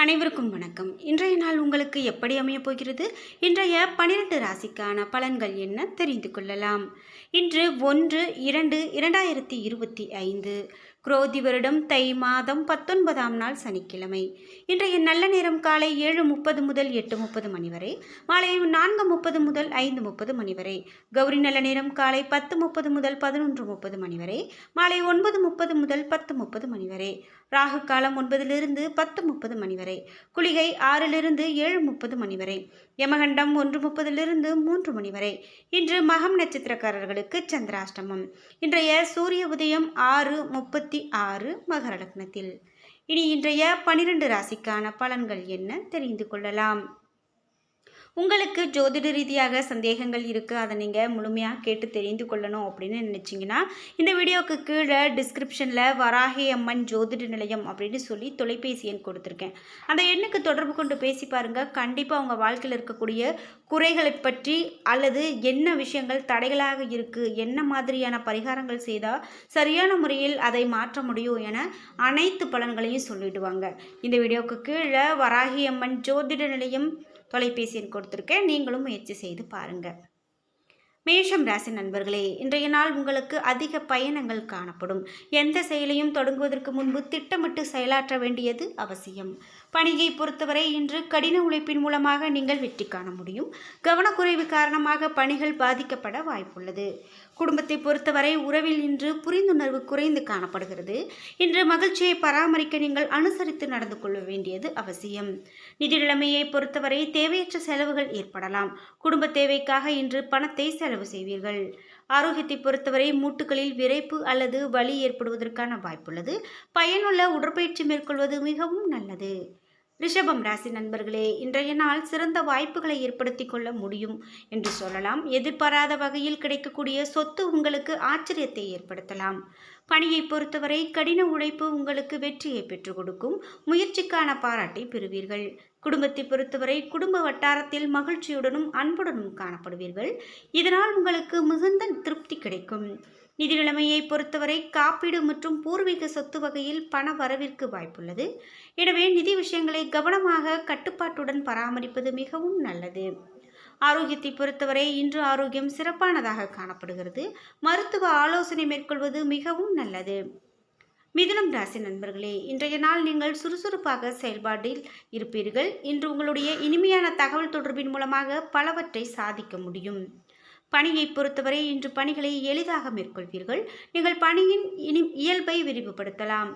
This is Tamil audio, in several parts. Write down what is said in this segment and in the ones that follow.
அனைவருக்கும் வணக்கம். இன்றைய நாள் உங்களுக்கு எப்படி அமையப் போகிறது? இன்றைய பனிரெண்டு ராசிக்கான பலன்கள் என்ன தெரிந்து கொள்ளலாம். இன்று ஒன்று இரண்டு இரண்டாயிரத்தி இருபத்தி ஐந்து. குரோதி வருடம் தை மாதம் பத்தொன்பதாம் நாள் சனிக்கிழமை. இன்றைய நல்ல நேரம் காலை ஏழு முப்பது முதல் எட்டு முப்பது மணி வரை மாலை நான்கு முப்பது முதல் ஐந்து முப்பது மணி வரை கௌரி நல்ல நேரம் காலை பத்து முப்பது முதல் பதினொன்று முப்பது மணி வரை மாலை ஒன்பது முப்பது முதல் பத்து முப்பது மணி வரை. ராகு காலம் ஒன்பதிலிருந்து பத்து முப்பது மணி வரை. குளிகை ஆறிலிருந்து ஏழு முப்பது மணி வரை. யமகண்டம் ஒன்று முப்பதிலிருந்து மூன்று மணி வரை. இன்று மகம் நட்சத்திரக்காரர்களுக்கு சந்திராஷ்டமம். இன்றைய சூரிய உதயம் ஆறு முப்பத்தி ஆறு மகர லக்னத்தில். இனி இன்றைய பனிரெண்டு ராசிக்கான பலன்கள் என்ன தெரிந்து கொள்ளலாம்? உங்களுக்கு ஜோதிட ரீதியாக சந்தேகங்கள் இருக்குது அதை நீங்கள் முழுமையாக கேட்டு தெரிந்து கொள்ளணும் அப்படின்னு நினச்சிங்கன்னா இந்த வீடியோவுக்கு கீழே டிஸ்கிரிப்ஷனில் வராகி அம்மன் ஜோதிட நிலையம் அப்படின்னு சொல்லி தொலைபேசி எண் கொடுத்துருக்கேன். அந்த எண்ணுக்கு தொடர்பு கொண்டு பேசி பாருங்கள் கண்டிப்பாக உங்கள் வாழ்க்கையில் இருக்கக்கூடிய குறைகளை பற்றி அல்லது என்ன விஷயங்கள் தடைகளாக இருக்குது என்ன மாதிரியான பரிகாரங்கள் செய்தால் சரியான முறையில் அதை மாற்ற முடியும் என அனைத்து பலன்களையும் சொல்லிடுவாங்க. இந்த வீடியோவுக்கு கீழே வராகி அம்மன் ஜோதிட நிலையம் தொலைபேசி எண் கொடுத்துருக்கேன் நீங்களும் முயற்சி செய்து பாருங்கள் மேஷம் ராசி நண்பர்களே இன்றைய நாள் உங்களுக்கு அதிக பயணங்கள் காணப்படும். எந்த செயலையும் தொடங்குவதற்கு முன்பு திட்டமிட்டு செயலாற்ற வேண்டியது அவசியம். பணியை பொறுத்தவரை இன்று கடின உழைப்பின் மூலமாக நீங்கள் வெற்றி காண முடியும். கவனக்குறைவு காரணமாக பணிகள் பாதிக்கப்பட வாய்ப்புள்ளது. குடும்பத்தை பொறுத்தவரை உறவில் இன்று புரிந்துணர்வு குறைந்து காணப்படுகிறது. இன்று மகிழ்ச்சியை பராமரிக்க நீங்கள் அனுசரித்து நடந்து கொள்ள வேண்டியது அவசியம். நிதி நிலைமையை பொறுத்தவரை தேவையற்ற செலவுகள் ஏற்படலாம். குடும்ப தேவைக்காக இன்று பணத்தை செலவு செய்வீர்கள். ஆரோக்கியத்தை பொறுத்தவரை மூட்டுகளில் விரைப்பு அல்லது வலி ஏற்படுவதற்கான வாய்ப்புள்ளது. பயனுள்ள உடற்பயிற்சி மேற்கொள்வது மிகவும் நல்லது. ரிஷபம் ராசி நண்பர்களே இன்றைய நாள் சிறந்த வாய்ப்புகளை ஏற்படுத்தி கொள்ள முடியும் என்று சொல்லலாம். எதிர்பாராத வகையில் கிடைக்கக்கூடிய சொத்து உங்களுக்கு ஆச்சரியத்தை ஏற்படுத்தலாம். பணியை பொறுத்தவரை கடின உழைப்பு உங்களுக்கு வெற்றியை பெற்றுக் கொடுக்கும். முயற்சிக்கான பாராட்டை பெறுவீர்கள். குடும்பத்தை பொறுத்தவரை குடும்ப வட்டாரத்தில் மகிழ்ச்சியுடனும் அன்புடனும் காணப்படுவீர்கள். இதனால் உங்களுக்கு மிகுந்த திருப்தி கிடைக்கும். நிதி நிலைமையை பொறுத்தவரை காப்பீடு மற்றும் பூர்வீக சொத்து வகையில் பண வரவிற்கு வாய்ப்புள்ளது. எனவே நிதி விஷயங்களை கவனமாக கட்டுப்பாட்டுடன் பராமரிப்பது மிகவும் நல்லது. ஆரோக்கியத்தை பொறுத்தவரை இன்று ஆரோக்கியம் சிறப்பானதாக காணப்படுகிறது. மருத்துவ ஆலோசனை மேற்கொள்வது மிகவும் நல்லது. மிதுனம் ராசி நண்பர்களே இன்றைய நாள் நீங்கள் சுறுசுறுப்பாக செயல்பாட்டில் இருப்பீர்கள். இன்று உங்களுடைய இனிமையான தகவல் தொடர்பின் மூலமாக பலவற்றை சாதிக்க முடியும். பணியை பொறுத்தவரை இன்று பணிகளை எளிதாக மேற்கொள்வீர்கள். நீங்கள் பணியின் இனி இயல்பை விரிவுபடுத்தலாம்.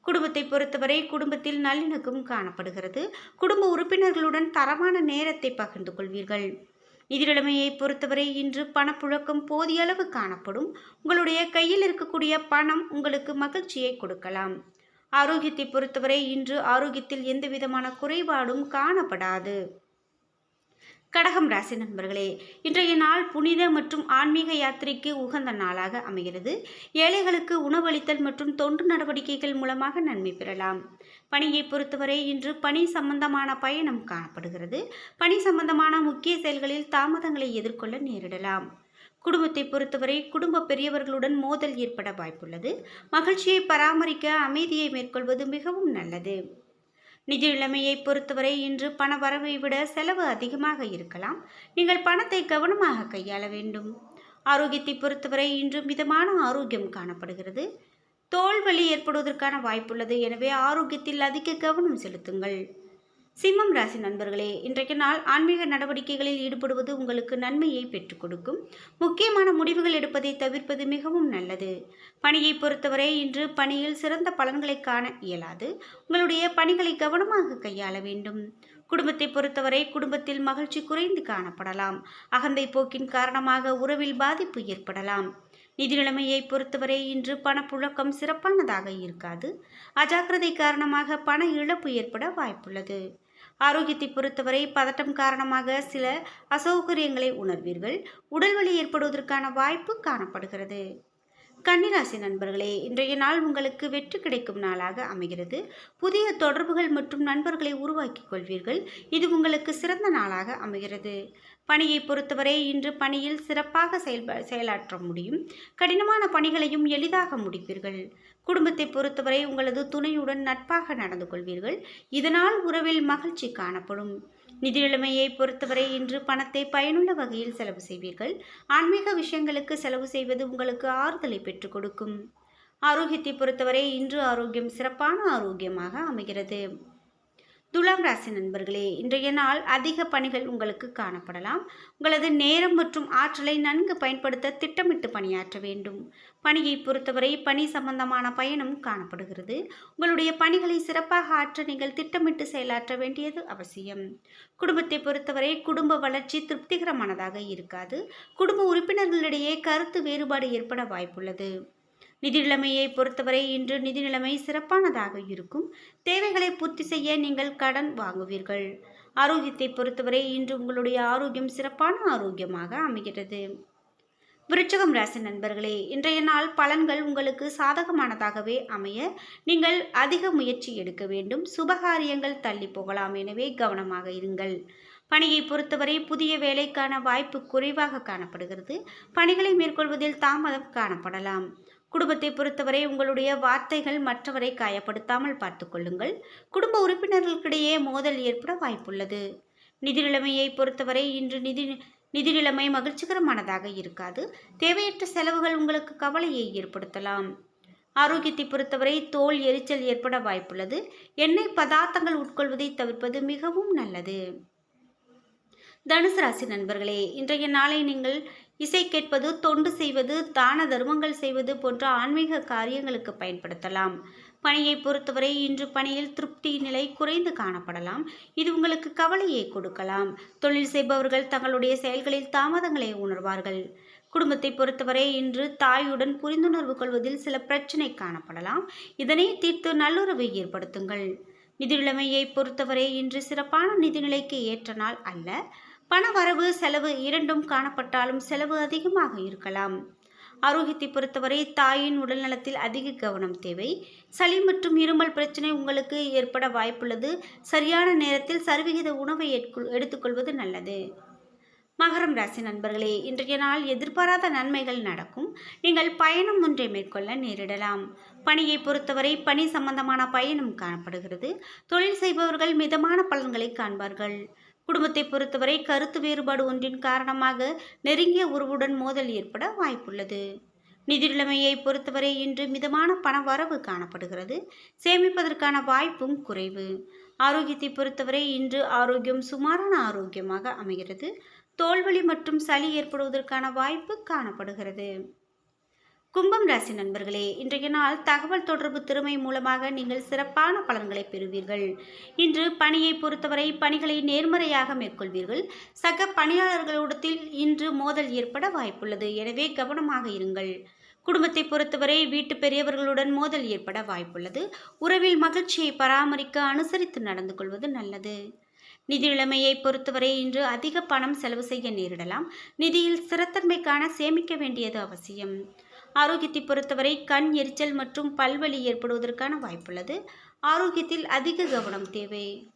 குடும்பத்தை பொறுத்தவரை குடும்பத்தில் நல்லிணக்கம் காணப்படுகிறது. குடும்ப உறுப்பினர்களுடன் தரமான நேரத்தை பகிர்ந்து கொள்வீர்கள். நிதிநிலைமையை பொறுத்தவரை இன்று பணப்புழக்கம் போதிய அளவு காணப்படும். உங்களுடைய கையில் இருக்கக்கூடிய பணம் உங்களுக்கு மகிழ்ச்சியை கொடுக்கலாம். ஆரோக்கியத்தை பொறுத்தவரை இன்று ஆரோக்கியத்தில் எந்த விதமான குறைபாடும் காணப்படாது. கடகம் ராசி நண்பர்களே இன்றைய நாள் புனித மற்றும் ஆன்மீக யாத்திரைக்கு உகந்த நாளாக அமைகிறது. ஏழைகளுக்கு உணவளித்தல் மற்றும் தொண்டு நடவடிக்கைகள் மூலமாக நன்மை பெறலாம். பணியை பொறுத்தவரை இன்று பணி சம்பந்தமான பயணம் காணப்படுகிறது. பணி சம்பந்தமான முக்கிய செயல்களில் தாமதங்களை எதிர்கொள்ள நேரிடலாம். குடும்பத்தை பொறுத்தவரை குடும்ப பெரியவர்களுடன் மோதல் ஏற்பட வாய்ப்புள்ளது. மகிழ்ச்சியை பராமரிக்க அமைதியை மேற்கொள்வது மிகவும் நல்லது. நிதி நிலைமையை பொறுத்தவரை இன்று பண வரவை விட செலவு அதிகமாக இருக்கலாம். நீங்கள் பணத்தை கவனமாக கையாள வேண்டும். ஆரோக்கியத்தை பொறுத்தவரை இன்று மிதமான ஆரோக்கியம் காணப்படுகிறது. தோல் வலி ஏற்படுவதற்கான வாய்ப்புள்ளது. எனவே ஆரோக்கியத்தில் அதிக கவனம் செலுத்துங்கள். சிம்மம் ராசி நண்பர்களே இன்றைக்கு நாள் ஆன்மீக நடவடிக்கைகளில் ஈடுபடுவது உங்களுக்கு நன்மையை பெற்றுக் கொடுக்கும். முக்கியமான முடிவுகள் எடுப்பதை தவிர்ப்பது மிகவும் நல்லது. பணியை பொறுத்தவரை இன்று பணியில் சிறந்த பலன்களை காண இயலாது. உங்களுடைய பணிகளை கவனமாக கையாள வேண்டும். குடும்பத்தை பொறுத்தவரை குடும்பத்தில் மகிழ்ச்சி குறைந்து காணப்படலாம். அகந்தை போக்கின் காரணமாக உறவில் பாதிப்பு ஏற்படலாம். நிதி நிலைமையை பொறுத்தவரை இன்று பணப்புழக்கம் சிறப்பானதாக இருக்காது. அஜாக்கிரதை காரணமாக பண இழப்பு ஏற்பட வாய்ப்புள்ளது. ஆரோக்கியத்தை பொறுத்தவரை பதட்டம் காரணமாக சில அசௌகரியங்களை உணர்வீர்கள். உடல்வலி ஏற்படுவதற்கான வாய்ப்பு காணப்படுகிறது. கன்னிராசி நண்பர்களே இன்றைய நாள் உங்களுக்கு வெற்றி கிடைக்கும் நாளாக அமைகிறது. புதிய தொடர்புகள் மற்றும் நண்பர்களை உருவாக்கிக் கொள்வீர்கள். இது உங்களுக்கு சிறந்த நாளாக அமைகிறது. பணியை பொறுத்தவரை இன்று பணியில் சிறப்பாக செயல்ப செயலாற்ற முடியும். கடினமான பணிகளையும் எளிதாக முடிப்பீர்கள். குடும்பத்தை பொறுத்தவரை உங்களது துணையுடன் நட்பாக நடந்து கொள்வீர்கள். இதனால் உறவில் மகிழ்ச்சி காணப்படும். நிதி நிலைமையை பொறுத்தவரை இன்று பணத்தை பயனுள்ள வகையில் செலவு செய்வீர்கள். ஆன்மீக விஷயங்களுக்கு செலவு செய்வது உங்களுக்கு ஆறுதலை பெற்றுக் கொடுக்கும். ஆரோக்கியத்தை பொறுத்தவரை இன்று ஆரோக்கியம் சிறப்பான ஆரோக்கியமாக அமைகிறது. துலாம் ராசி நண்பர்களே இன்றைய நாள் அதிக பணிகள் உங்களுக்கு காணப்படலாம். உங்களது நேரம் மற்றும் ஆற்றலை நன்கு பயன்படுத்த திட்டமிட்டு பணியாற்ற வேண்டும். பணியை பொறுத்தவரை பணி சம்பந்தமான பயணம் காணப்படுகிறது. உங்களுடைய பணிகளை சிறப்பாக ஆற்ற நீங்கள் திட்டமிட்டு செயலாற்ற வேண்டியது அவசியம். குடும்பத்தை பொறுத்தவரை குடும்ப வளர்ச்சி திருப்திகரமானதாக இருக்காது. குடும்ப உறுப்பினர்களிடையே கருத்து வேறுபாடு ஏற்பட வாய்ப்புள்ளது. நிதி நிலைமையை பொறுத்தவரை இன்று நிதி நிலைமை சிறப்பானதாக இருக்கும். தேவைகளை பூர்த்தி செய்ய நீங்கள் கடன் வாங்குவீர்கள். ஆரோக்கியத்தை பொறுத்தவரை இன்று உங்களுடைய ஆரோக்கியம் சிறப்பான ஆரோக்கியமாக அமைகிறது விருச்சகம் ராசி நண்பர்களே இன்றைய நாள் பலன்கள் உங்களுக்கு சாதகமானதாகவே அமைய நீங்கள் அதிக முயற்சி எடுக்க வேண்டும். சுபகாரியங்கள் தள்ளி போகலாம். எனவே கவனமாக இருங்கள். பணியை பொறுத்தவரை புதிய வேலைக்கான வாய்ப்பு குறைவாக காணப்படுகிறது. பணிகளை மேற்கொள்வதில் தாமதம் காணப்படலாம். குடும்பத்தை பொறுத்தவரை உங்களுடைய வார்த்தைகள் மற்றவரை காயப்படுத்தாமல் பார்த்துக்கொள்ளுங்கள் குடும்ப உறுப்பினர்களுக்கிடையே மோதல் ஏற்பட வாய்ப்புள்ளது. நிதி நிலைமையை பொறுத்தவரை இன்று நிதி நிதி நிலைமை மகிழ்ச்சிகரமானதாக இருக்காது. தேவையற்ற செலவுகள் உங்களுக்கு கவலையை ஏற்படுத்தலாம். ஆரோக்கியத்தை பொறுத்தவரை தோல் எரிச்சல் ஏற்பட வாய்ப்புள்ளது. எண்ணெய் பதார்த்தங்கள் உட்கொள்வதை தவிர்ப்பது மிகவும் நல்லது. தனுசு ராசி நண்பர்களே இன்றைய நாளை நீங்கள் இசை கேட்பது தொண்டு செய்வது தான தர்மங்கள் செய்வது போன்ற ஆன்மீக காரியங்களுக்கு பயன்படுத்தலாம். பணியை பொறுத்தவரை இன்று பணியில் திருப்தி நிலை குறைந்து காணப்படலாம். இது உங்களுக்கு கவலையை கொடுக்கலாம். தொழில் செய்பவர்கள் தங்களுடைய செயல்களில் தாமதங்களை உணர்வார்கள். குடும்பத்தை பொறுத்தவரை இன்று தாயுடன் புரிந்துணர்வு கொள்வதில் சில பிரச்சனை காணப்படலாம். இதனை தீர்த்து நல்லுறவை ஏற்படுத்துங்கள். நிதிநிலைமையை பொறுத்தவரை இன்று சிறப்பான நிதிநிலைக்கு ஏற்ற நாள் அல்ல. பண வரவு செலவு இரண்டும் காணப்பட்டாலும் செலவு அதிகமாக இருக்கலாம். ஆரோக்கியத்தை பொறுத்தவரை தாயின் உடல்நலத்தில் அதிக கவனம் தேவை. சளி மற்றும் இருமல் பிரச்சனை உங்களுக்கு ஏற்பட வாய்ப்புள்ளது. சரியான நேரத்தில் சரிவிகித உணவை எடுத்துக்கொள்வது நல்லது. மகரம் ராசி நண்பர்களே இன்றைய நாள் எதிர்பாராத நன்மைகள் நடக்கும். நீங்கள் பயணம் ஒன்றை மேற்கொள்ள நேரிடலாம். பணியை பொறுத்தவரை பணி சம்பந்தமான பயணம் காணப்படுகிறது. தொழில் செய்பவர்கள் மிதமான பலன்களை காண்பார்கள். குடும்பத்தை பொறுத்தவரை கருத்து வேறுபாடு ஒன்றின் காரணமாக நெருங்கிய உறவுடன் மோதல் ஏற்பட வாய்ப்புள்ளது. நிதி நிலைமையை பொறுத்தவரை இன்று மிதமான பண வரவு காணப்படுகிறது. சேமிப்பதற்கான வாய்ப்பும் குறைவு. ஆரோக்கியத்தை பொறுத்தவரை இன்று ஆரோக்கியம் சுமாரான ஆரோக்கியமாக அமைகிறது. தோல்வலி மற்றும் சளி ஏற்படுவதற்கான வாய்ப்பு காணப்படுகிறது. கும்பம் ராசி நண்பர்களே இன்றைய நாள் தகவல் தொடர்பு திறமை மூலமாக நீங்கள் சிறப்பான பலன்களை பெறுவீர்கள். இன்று பணியை பொறுத்தவரை பணிகளை நேர்மறையாக மேற்கொள்வீர்கள். சக பணியாளர்களிடத்தில் இன்று மோதல் ஏற்பட வாய்ப்புள்ளது. எனவே கவனமாக இருங்கள். குடும்பத்தை பொறுத்தவரை வீட்டு பெரியவர்களுடன் மோதல் ஏற்பட வாய்ப்புள்ளது. உறவில் மகிழ்ச்சியை பராமரிக்க அனுசரித்து நடந்து கொள்வது நல்லது. நிதி நிலைமையை பொறுத்தவரை இன்று அதிக பணம் செலவு செய்ய நேரிடலாம். நிதியில் ஸ்திரத்தன்மைக்கான சேமிக்க வேண்டியது அவசியம். ஆரோக்கியத்தை பொறுத்தவரை கண் எரிச்சல் மற்றும் பல்வலி ஏற்படுவதற்கான வாய்ப்புள்ளது. ஆரோக்கியத்தில் அதிக கவனம் தேவை.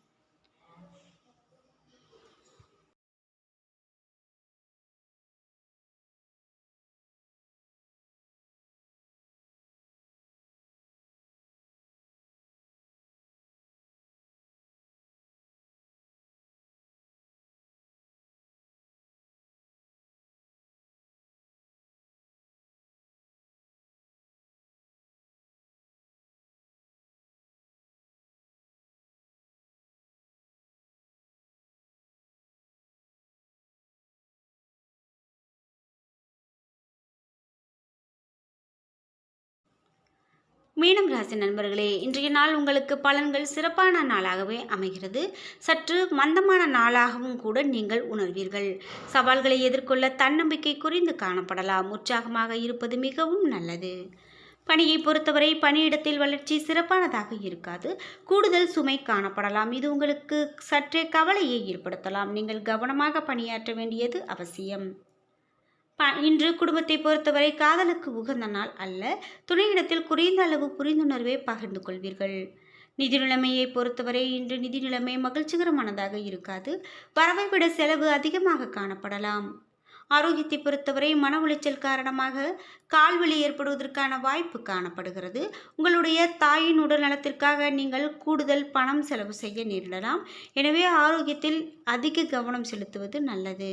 மீனம் ராசி நண்பர்களே இன்றைய நாள் உங்களுக்கு பலன்கள் சிறப்பான நாளாகவே அமைகிறது. சற்று மந்தமான நாளாகவும் கூட நீங்கள் உணர்வீர்கள். சவால்களை எதிர்கொள்ள தன்னம்பிக்கை குறைந்து காணப்படலாம். உற்சாகமாக இருப்பது மிகவும் நல்லது. பணியை பொறுத்தவரை பணியிடத்தில் வளர்ச்சி சிறப்பானதாக இருக்காது. கூடுதல் சுமை காணப்படலாம். இது உங்களுக்கு சற்றே கவலையை ஏற்படுத்தலாம். நீங்கள் கவனமாக பணியாற்ற வேண்டியது அவசியம். இன்று குடும்பத்தை பொறுத்தவரை காதலுக்கு உகந்த நாள் அல்ல. துணையிடத்தில் குறைந்த அளவு புரிந்துணர்வை பகிர்ந்து கொள்வீர்கள். நிதி நிலைமையை பொறுத்தவரை இன்று நிதி நிலைமை மகிழ்ச்சிகரமானதாக இருக்காது. வரவை விட செலவு அதிகமாக காணப்படலாம். ஆரோக்கியத்தை பொறுத்தவரை மன உளைச்சல் காரணமாக கால்வெளி ஏற்படுவதற்கான வாய்ப்பு காணப்படுகிறது. உங்களுடைய தாயின் உடல் நலத்திற்காக நீங்கள் கூடுதல் பணம் செலவு செய்ய நேரிடலாம். எனவே ஆரோக்கியத்தில் அதிக கவனம் செலுத்துவது நல்லது.